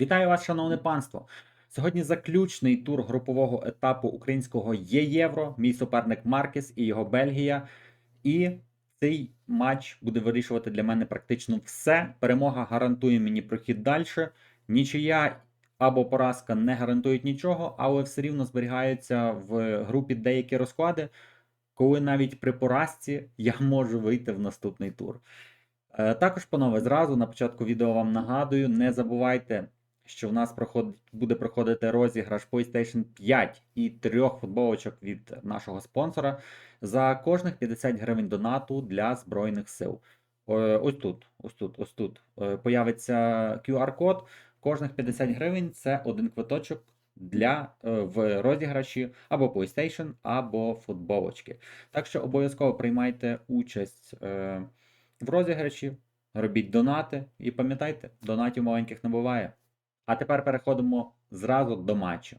Вітаю вас, шановне панство! Сьогодні заключний тур групового етапу українського Є-Євро. Мій суперник Маркес і його Бельгія. І цей матч буде вирішувати для мене практично все. Перемога гарантує мені прохід далі. Нічия або поразка не гарантують нічого, але все рівно зберігаються в групі деякі розклади, коли навіть при поразці я можу вийти в наступний тур. Е, Також, панове, зразу на початку відео вам нагадую, не забувайте, що в нас проходить, буде проходити розіграш PlayStation 5 і трьох футболочок від нашого спонсора за кожних 50 гривень донату для Збройних сил. Е, Ось тут, ось тут, ось тут е, появиться QR-код. Кожних 50 гривень це один квиточок для е, в розіграші або PlayStation, або футболочки. Так що обов'язково приймайте участь в розіграші, робіть донати і пам'ятайте, донатів маленьких не буває. А тепер переходимо зразу до матчу.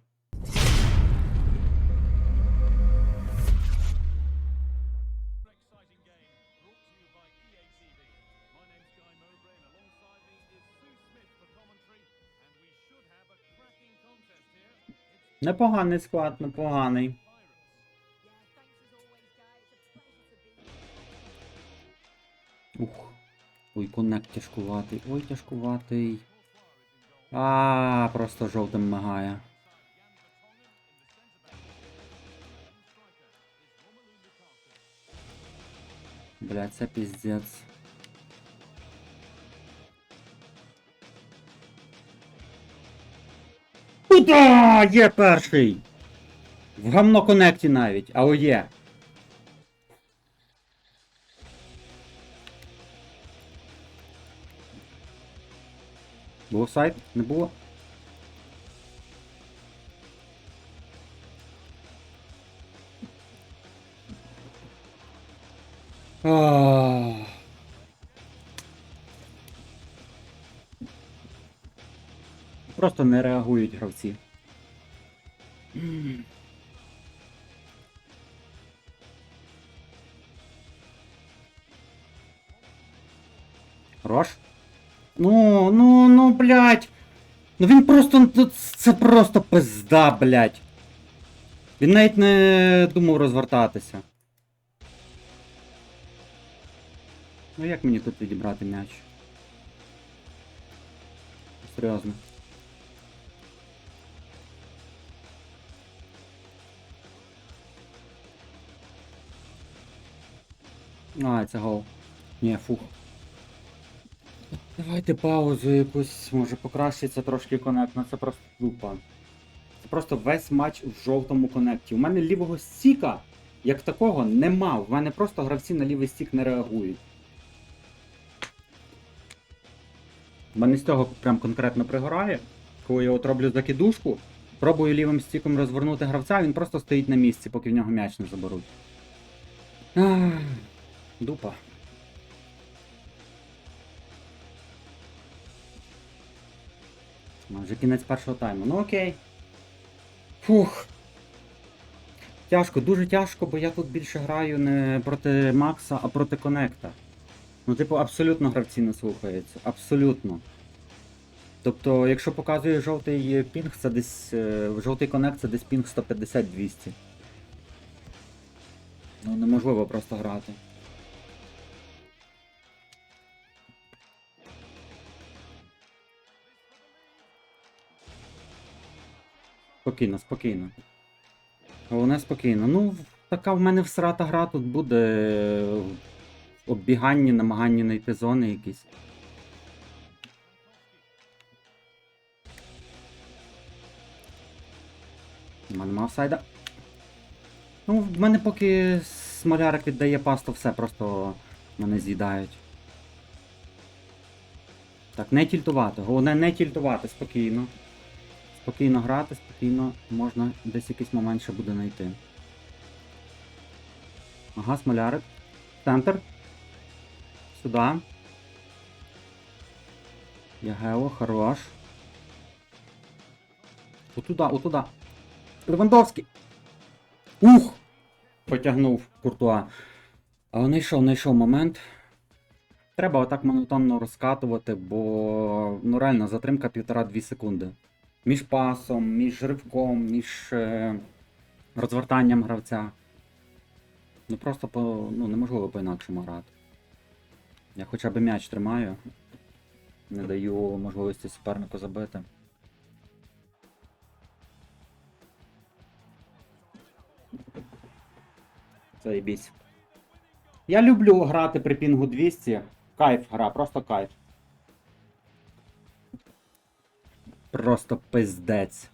Непоганий склад, непоганий. Ух. Ой, коннект тяжкуватий. Ой, тяжкуватий. А, просто жовтим мигає. Бля, це піздець. Куда? Є перший! В гамно коннекті навіть, але є. Було сайт? Не було? Ах. Просто не реагують гравці. М. Ну, ну, ну, блядь. Ну він просто. ну, Це просто пизда, блядь. Він навіть не думав розвертатися. Ну як мені тут відібрати м'яч? Серйозно. А, це гол. Ні, фух. Давайте паузу якусь, може покращиться трошки конект, ну це просто тупо. Це просто весь матч в жовтому конекті. У мене лівого стіка, як такого, нема. У мене просто гравці на лівий стік не реагують. У мене з цього прям конкретно пригорає. Коли я от роблю закидушку, пробую лівим стіком розвернути гравця, він просто стоїть на місці, поки в нього м'яч не заберуть. Ах, дупа. Вже кінець першого тайму. Ну окей. Фух. Тяжко, дуже тяжко, бо я тут більше граю не проти Макса, а проти Конекта. Ну, типу, абсолютно гравці не слухаються. Абсолютно. Тобто, якщо показує жовтий пінг, це десь. е, Жовтий конект це десь пінг 150-200. Ну, неможливо просто грати. Спокійно, спокійно. Головне спокійно. Ну, така в мене всрата гра тут буде. е, Оббігання, намагання знайти зони якісь. Нема, нема офсайда. Ну, в мене поки смолярик віддає пасту, все, просто мене з'їдають. Так, не тільтувати. Головне не тільтувати, спокійно. Спокійно грати, спокійно можна десь якийсь момент ще буде знайти. Ага, смолярик. Центр. Сюди. Ягело, хорош. Отуда, отуда. Левандовський. Ух! Потягнув Куртуа. Але знайшов, знайшов момент. треба отак монотонно розкатувати, бо ну реально затримка півтора-дві секунди. Між пасом, між ривком, між е, розвертанням гравця. Ну просто по, ну, неможливо по-інакшому грати. Я хоча б м'яч тримаю. Не даю можливості супернику забити. Заєбісь. Я люблю грати при пінгу 200. Кайф гра, просто кайф. Просто пиздець.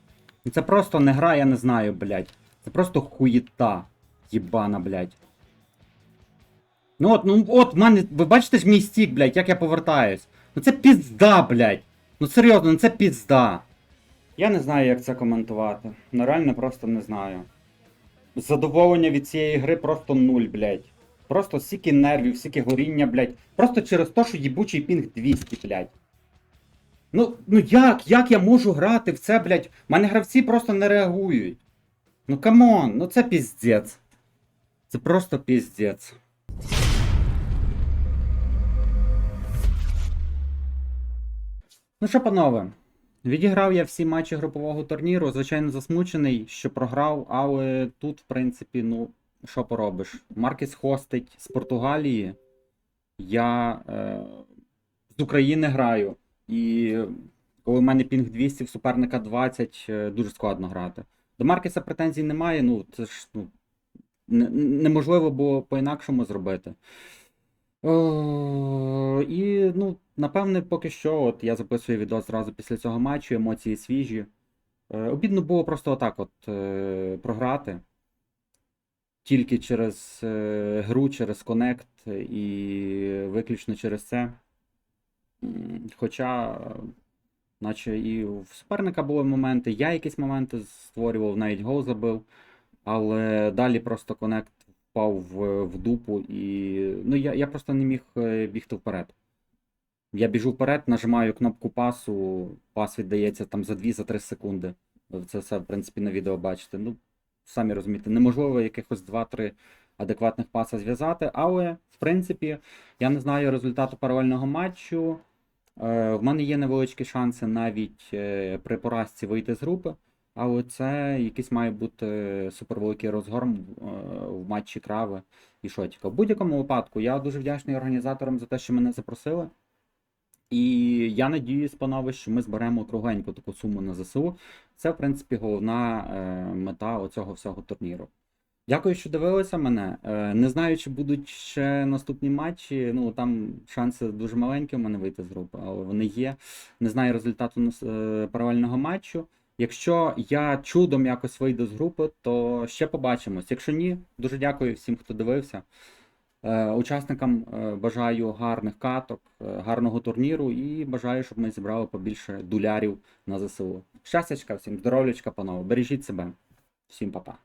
Це просто не гра, я не знаю, блядь. Це просто хуєта. Єбана, блядь. Ну от, ну от, в мене. Ви бачите ж мій стік, блядь, як я повертаюсь. Ну це пізда, блядь. Ну серйозно, ну це пізда. Я не знаю, як це коментувати. Ну реально просто не знаю. Задоволення від цієї гри просто нуль, блядь. Просто стільки нервів, стільки горіння, блядь. Просто через те, що їбучий пінг 200, блядь. Ну, ну як? Як я можу грати в це, блядь? У мене гравці просто не реагують. Ну камон, ну це піздець. Це просто піздець. Ну що, панове, відіграв я всі матчі групового турніру. Звичайно, засмучений, що програв, але тут, в принципі, ну, що поробиш? Маркес хостить з Португалії. Я е, з України граю. І коли в мене пінг 200, в суперника 20, е, дуже складно грати. До Маркеса претензій немає, ну це ж ну, не- неможливо було по-інакшому зробити. О, і, ну, напевне, поки що, от я записую відео зразу після цього матчу, емоції свіжі. Е, обідно було просто отак от е, програти. Тільки через е, гру, через конект і виключно через це. Хоча, наче і в суперника були моменти, я якісь моменти створював, навіть гол забив. Але далі просто конект впав в, в дупу і. Ну, я, я просто не міг е, бігти вперед. Я біжу вперед, нажимаю кнопку пасу, пас віддається там за 2-3 секунди. Це все, в принципі, на відео бачите. Ну, самі розумієте, неможливо якихось 2-3 адекватних паса зв'язати, але, в принципі, я не знаю результату паралельного матчу. Е, в мене є невеличкі шанси навіть е, при поразці вийти з групи. Але це якийсь має бути супервеликий розгорм е, в матчі крави і шотіка. В будь-якому випадку я дуже вдячний організаторам за те, що мене запросили. І я надіюсь, панове, що ми зберемо кругленьку таку суму на ЗСУ. Це, в принципі, головна мета оцього всього турніру. Дякую, що дивилися мене. Е, Не знаю, чи будуть ще наступні матчі. Ну там шанси дуже маленькі в мене вийти з групи, але вони є. Не знаю результату е, паралельного матчу. Якщо я чудом якось вийду з групи, то ще побачимось. Якщо ні, дуже дякую всім, хто дивився. Е, Учасникам бажаю гарних каток, гарного турніру і бажаю, щоб ми зібрали побільше дулярів на ЗСУ. Щастячка, всім здоров'ячка, панове. Бережіть себе. Всім па-па.